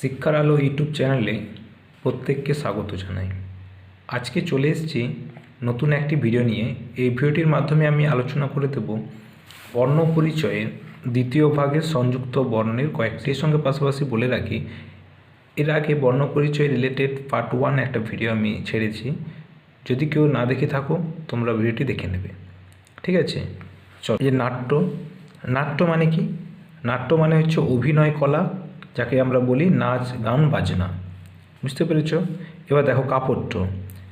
শিক্ষার আলো ইউটিউব চ্যানেলে প্রত্যেককে স্বাগত জানাই। আজকে চলে এসেছি নতুন একটি ভিডিও নিয়ে। এই ভিডিওটির মাধ্যমে আমি আলোচনা করে দেব বর্ণ পরিচয়ের দ্বিতীয় ভাগের সংযুক্ত বর্ণের কয়েকটির সঙ্গে পাশাপাশি বলে রাখি, এর আগে বর্ণ পরিচয় রিলেটেড পার্ট ওয়ান একটা ভিডিও আমি ছেড়েছি। যদি কেউ না দেখে থাকো, তোমরা ভিডিওটি দেখে নেবে। ঠিক আছে? চল। যে নাট্য নাট্য মানে কি? নাট্য মানে হচ্ছে অভিনয় কলা যাকে আমরা বলি নাচ, গান, বাজনা। বুঝতে পেরেছ? এবার দেখো কাপড়্য।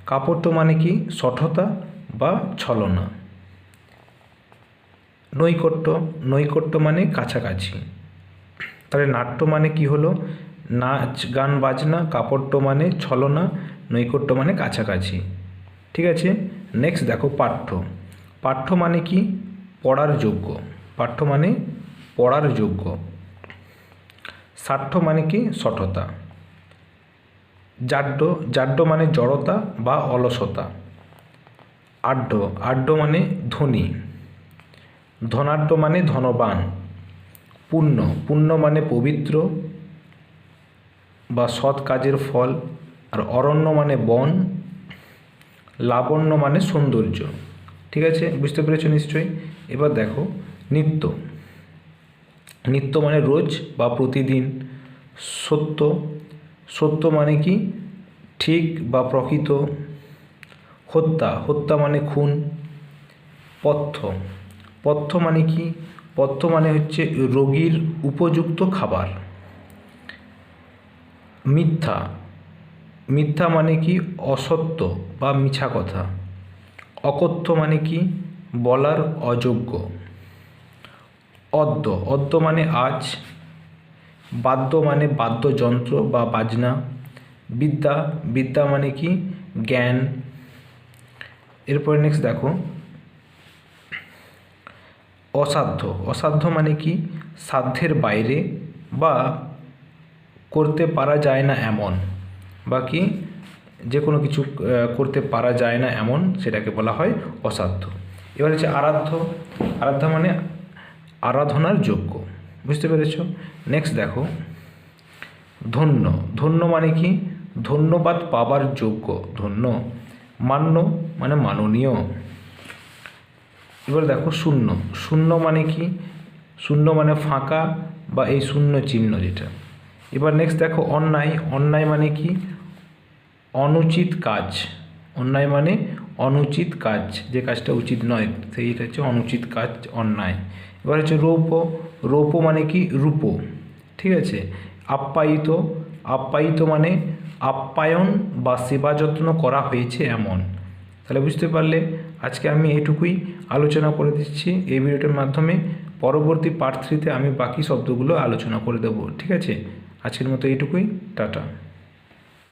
কাপড়্য মানে কি? সঠতা বা ছলনা। নৈকট্য। নৈকট্য মানে কাছাকাছি। তাহলে নাট্য মানে কি হলো? নাচ, গান, বাজনা, কাপড়্য মানে ছলনা, নৈকট্য মানে কাছাকাছি। ঠিক আছে? নেক্সট দেখো পাঠ্য। পাঠ্য মানে কি? পড়ার যোগ্য। পাঠ্য মানে পড়ার যোগ্য। সাঠ্য মানে কি? সঠতা। জাড্য জাড্য মানে জড়তা বা অলসতা। আড্য আড্য মানে ধনী। ধনাঢ্য মানে ধনবান। পুণ্য পুণ্য মানে পবিত্র বা সৎ কাজের ফল। আর অরণ্য মানে বন। লাবণ্য মানে সৌন্দর্য। ঠিক আছে? বুঝতে পেরেছ নিশ্চয়ই? এবার দেখো, নিত্য। নিত্য মানে রোজ বা প্রতিদিন। সত্য। সত্য মানে কি? ঠিক বা প্রকৃত। হত্যা। হত্যা মানে খুন। পথ্য। পথ্য মানে কি? পথ্য মানে হচ্ছে রোগীর উপযুক্ত খাবার। মিথ্যা। মিথ্যা মানে কি? অসত্য বা মিছা কথা। অকথ্য মানে কি? বলার অযোগ্য। অদ্য। অদ্য মানে আজ, বাদ্য মানে বাদ্যযন্ত্র বা বাজনা। বিদ্যা বিদ্যা মানে কি? জ্ঞান। এরপরে নেক্সট দেখো। অসাধ্য। অসাধ্য মানে কি? সাধ্যের বাইরে বা করতে পারা যায় না এমন বা কি? যে কোনো কিছু করতে পারা যায় না এমন, সেটাকে বলা হয় অসাধ্য। এবার হচ্ছে আরাধ্য। আরাধ্য মানে আরাধনার যোগ্য। বুঝতে পেরেছ? নেক্সট দেখো। ধন্য। ধন্য মানে কি? ধন্যবাদ পাবার যোগ্য। ধন্য। মান্য মানে মাননীয়। এবার দেখো শূন্য। শূন্য মানে কি? শূন্য মানে ফাঁকা বা এই শূন্য চিহ্ন যেটা। এবার নেক্সট দেখো অন্যায়। অন্যায় মানে কি? অনুচিত কাজ। অন্যায় মানে অনুচিত কাজ, যে কাজটা উচিত নয় সেইটা হচ্ছে অনুচিত কাজ, অন্যায়। এবার হচ্ছে রৌপ রৌপ মানে কি? রূপ, ঠিক আছে? আপ্যায়িত আপ্যায়িত মানে আপ্যায়ন বা সেবা যত্ন করা হয়েছে এমন। তাহলে বুঝতে পারলে আজকে আমি এটুকুই আলোচনা করে দিচ্ছি। এই ভিডিওটার মাধ্যমে পরবর্তী পার্ট থ্রিতে আমি বাকি শব্দগুলো আলোচনা করে দেবো, ঠিক আছে? আজকের মতো এইটুকুই, টাটা।